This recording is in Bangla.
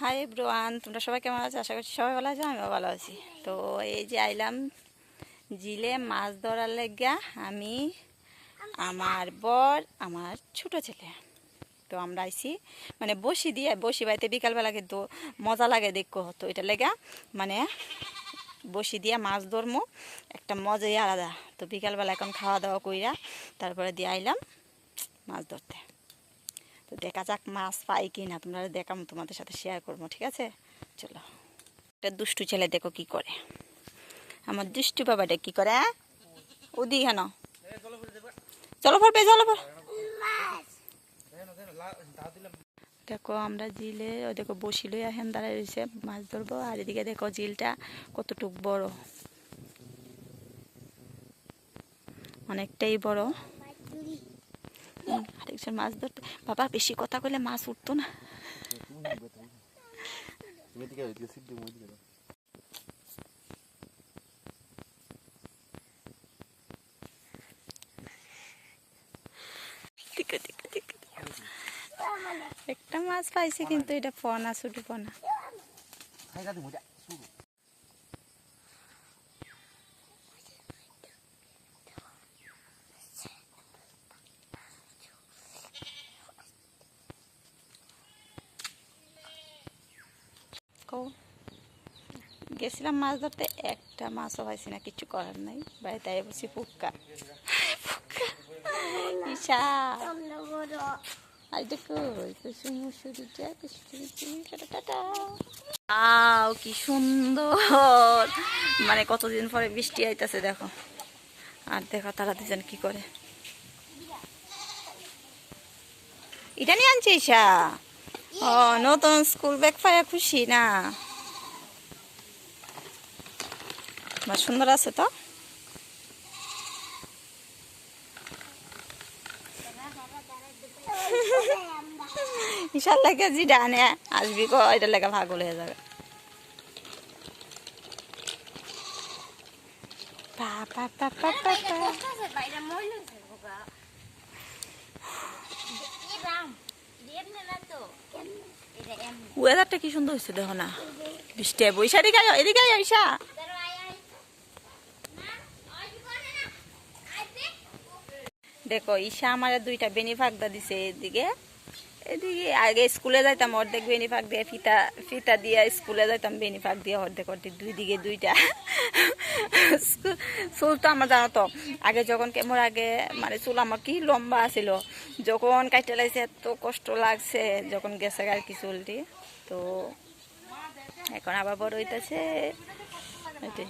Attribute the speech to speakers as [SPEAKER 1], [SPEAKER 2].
[SPEAKER 1] হাই ব্রোয়ান তোমরা সবাই কেমন আছো? আশা করছি সবাই ভালো আছো, আমিও ভালো আছি। তো এই যে আইলাম জিলে মাছ ধরার লেগা আমি, আমার বর, আমার ছোট ছেলে। তো আমরা আইছি মানে বসি দিয়ে, বসি বাড়িতে বিকালবেলা কিন্তু মজা লাগে দেখো তো এটা লেগা মানে বসি দিয়ে মাছ ধরমো, একটা মজাই আলাদা। তো বিকালবেলা এখন খাওয়া দাওয়া কইরা তারপরে দিয়ে আইলাম মাছ ধরতে। তো দেখা যাক মাছ পাই কি না তোমরা দেখাম, তোমাদের সাথে শেয়ার করব, ঠিক আছে? চলো। একটা দুষ্টু ছেলে দেখো কি করে। আমার দুষ্টু বাবাটা কি করে হ্যাঁ? ওদি কেন? চলো পড়বে, চলো দেখো আমরা জিলে, ও দেখো বসিল এখন দাঁড়ায় রয়েছে, মাছ ধরবো, আর এদিকে দেখো জিলটা কতটুক বড়। অনেকটাই বড়। হুম, মাছ ধরতে। বাবা বেশি কথা কইলে মাছ উঠতো না। একটা মাছ পাইছে কিন্তু এটা পনা শুধু পনা। কও গেছিলাম মাছ ধরতে, একটা মাছও পাইছি না, কিছু করার নাই। বাড়িতে আই বসি দেখো টাটা আও, কি সুন্দর। মানে কতদিন পরে বৃষ্টি আইতাছে, দেখো। আর দেখো তারা দুজন কি করে। এটা নিয়ে আনছে ঈশা। ও নতুন স্কুল ব্যাগ পাইয়া খুশি, না? বা সুন্দর আছে তো? ঈশার লাগে জি ডানে আসবি কো ভাগল হয়ে যাবে। পা পা পা। ওয়েদারটা কি সুন্দর হয়েছে, দেখো না। বৃষ্টি বৈশা এদিকে এদিকে আইসা দেখো, ঈশা আমার দুইটা বেনি ভাগদা দিছে এদিকে। এদিকে আগে স্কুলে যাইতাম, অর্ধেক বেনি ভাগ দিয়ে ফিতা ফিতা দিয়ে স্কুলে যাইতাম বেনি ভাগ দিয়ে অর্ধেক অর্ধেক, দুই দিকে দুইটা। চুল তো আমার জানো তো, আগে যখন কেমন আগে মানে চুল আমার কি লম্বা আছিল, যখন কাটতে লাগছে এত কষ্ট লাগছে, যখন গেছে আর কি চুলটি, তো এখন আবার বড় হইতেছে এটাই